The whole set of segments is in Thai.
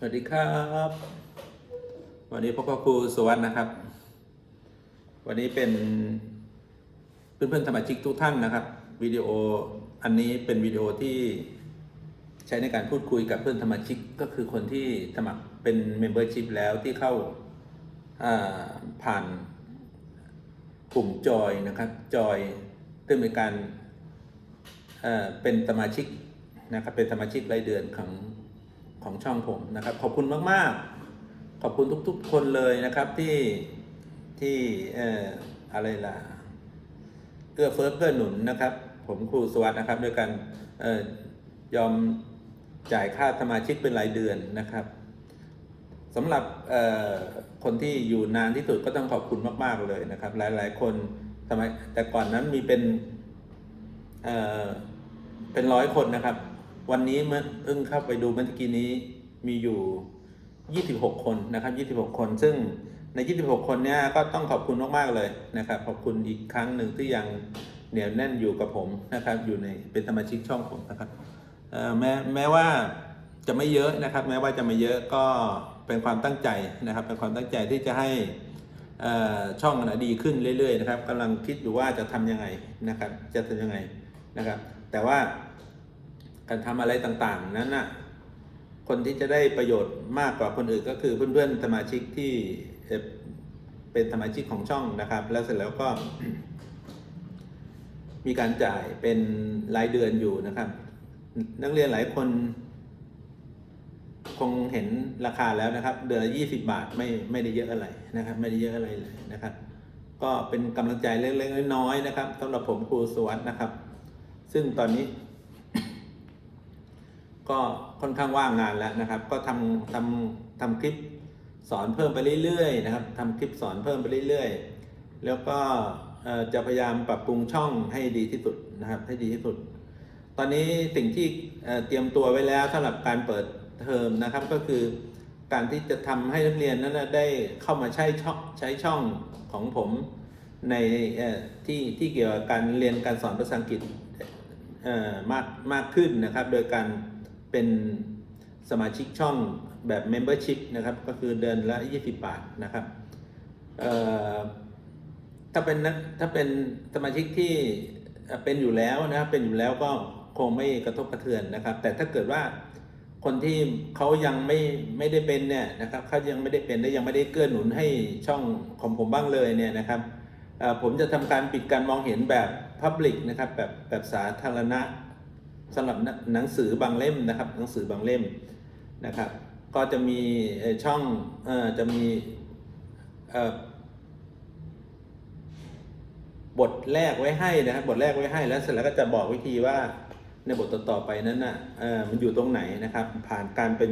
สวัสดีครับ วันนี้พบกับครูสุวรรณนะครับ วันนี้เป็นเพื่อนๆสมาชิกทุกท่านนะครับวิดีโออันนี้เป็นวิดีโอที่ใช้ในการพูดคุยกับเพื่อนสมาชิกก็คือคนที่สมัครเป็นเมมเบอร์ชิพแล้วที่เข้าาผ่านกลุ่มจอยนะครับจอยซึ่งเป็นการเอ่อเป็นสมาชิกนะครับเป็นสมาชิกรายเดือนของ ของช่องผมนะครับ ขอบคุณมาก ๆ ขอบคุณทุก ๆ คนเลยนะครับที่ที่เอ่ออะไรล่ะเกื้อเฟื้อเกื้อหนุนนะครับ ผมครูสวัสดนะครับด้วยกันเอ่อยอมจ่ายค่าสมาชิกเป็นรายเดือนนะครับสำหรับเอ่อคนที่อยู่นานที่สุดก็ต้องขอบคุณมาก ๆ เลยนะครับ หลาย ๆ คนสมัยแต่ก่อนนั้นมีเป็นเอ่อเป็นร้อยคนนะครับ วันนี้เมื่อเพิ่งเข้าไปดูเมื่อกี้นี้มีอยู่ 26 คนนะครับ 26 คน ซึ่งใน 26 คนเนี้ยก็ต้องขอบคุณมากๆเลยนะครับ ขอบคุณอีกครั้งหนึ่งที่ยังเหนียวแน่นอยู่กับผมนะครับ อยู่ในเป็นสมาชิกช่องผมนะครับแม้แม้ว่าจะไม่เยอะนะครับ แม้ว่าจะไม่เยอะก็เป็นความตั้งใจนะครับ เป็นความตั้งใจที่จะให้อ่อช่องนะดีขึ้นเรื่อยๆนะครับกำลังคิดอยู่ว่าจะทำยังไงนะครับ จะทำยังไงนะครับ แต่ว่า การทำอะไรต่างๆ นั้นน่ะคนที่จะได้ประโยชน์มากกว่าคนอื่นก็คือเพื่อนๆสมาชิกที่เป็นสมาชิกของช่องนะครับ แล้วเสร็จแล้วก็มีการจ่ายเป็นรายเดือนอยู่นะครับ นักเรียนหลายคนคงเห็นราคาแล้วนะครับ เดือนละยี่สิบาทไม่ไม่ได้เยอะอะไรนะครับ ไม่ได้เยอะอะไรเลยนะครับ ก็เป็นกำลังใจเล็กๆน้อยๆนะครับสำหรับผมครูสวัสดนะครับ ซึ่งตอนนี้ ก็ค่อนข้างว่างงานแล้วนะครับ ก็ทำทำทำคลิปสอนเพิ่มไปเรื่อยๆนะครับทำคลิปสอนเพิ่มไปเรื่อยๆ แล้วก็จะพยายามปรับปรุงช่องให้ดีที่สุดนะครับ ให้ดีที่สุด ตอนนี้สิ่งที่เเตรียมตัวไว้แล้วสำหรับการเปิดเทอมนะครับ ก็คือการที่จะทำให้นักเรียนนั้นได้เข้ามาใช้ช่องใช้ช่องของผมในที่ที่เกี่ยวกับการเรียนการสอนภาษาอังกฤษมากมากขึ้นนะครับ โดยการ เป็นสมาชิกช่องแบบ Membership นะครับ ก็คือเดือนละ 20 บาทนะครับถ้าเป็นนักถ้าเป็นสมาชิกที่เป็นอยู่แล้วนะครับเป็นอยู่แล้วก็คงไม่กระทบกระเทือนนะครับ แต่ถ้าเกิดว่าคนที่เขายังไม่ไม่ได้เป็นเนี่ยนะครับเขายังไม่ได้เป็นและยังไม่ได้เกื้อหนุนให้ช่องของผมบ้างเลยเนี่ยนะครับผมจะทำการปิดการมองเห็นแบบ Public นะครับแบบแบบสาธารณะ สำหรับหนังสือบางเล่มนะครับ หนังสือบางเล่มนะครับ ก็จะมีช่องอจะมีบทแรกไว้ให้นะครับ บทแรกไว้ให้แล้วเสร็จแล้วก็จะบอกวิธีว่าในบทต่อๆไปนั้นน่ะมันอยู่ตรงไหนนะครับ ผ่านการเป็น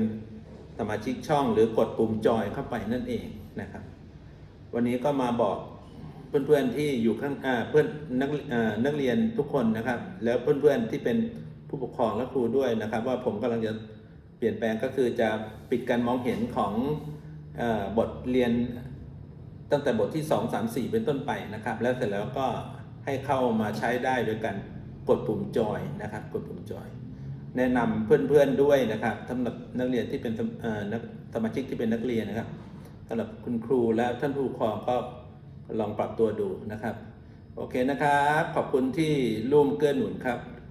สมาชิกช่องหรือกดปุ่มจอยเข้าไปนั่นเองนะครับ วันนี้ก็มาบอกเพื่อนๆที่อยู่ข้างเพื่อนนักนักเรียนทุกคนนะครับ แล้วเพื่อนๆที่เป็น ผู้ปกครองและครูด้วยนะครับ ว่าผมกำลังจะเปลี่ยนแปลงก็คือจะปิดการมองเห็นของอบทเรียนตั้งแต่บทที่ 2 3 4 เป็นต้นไปนะครับ แล้วเสร็จแล้วก็ให้เข้ามาใช้ได้โดยการกดปุ่มจอยนะครับ กดปุ่มจอย แนะนำเพื่อนๆด้วยนะครับสำหรับนักเรียนที่เป็นนักสมาชิกที่เป็นนักเรียนนะครับสำหรับคุณครูและท่านผู้ปกครองก็ลองปรับตัวดูนะครับ โอเคนะครับ ขอบคุณที่ร่วมเกื้อหนุนครับ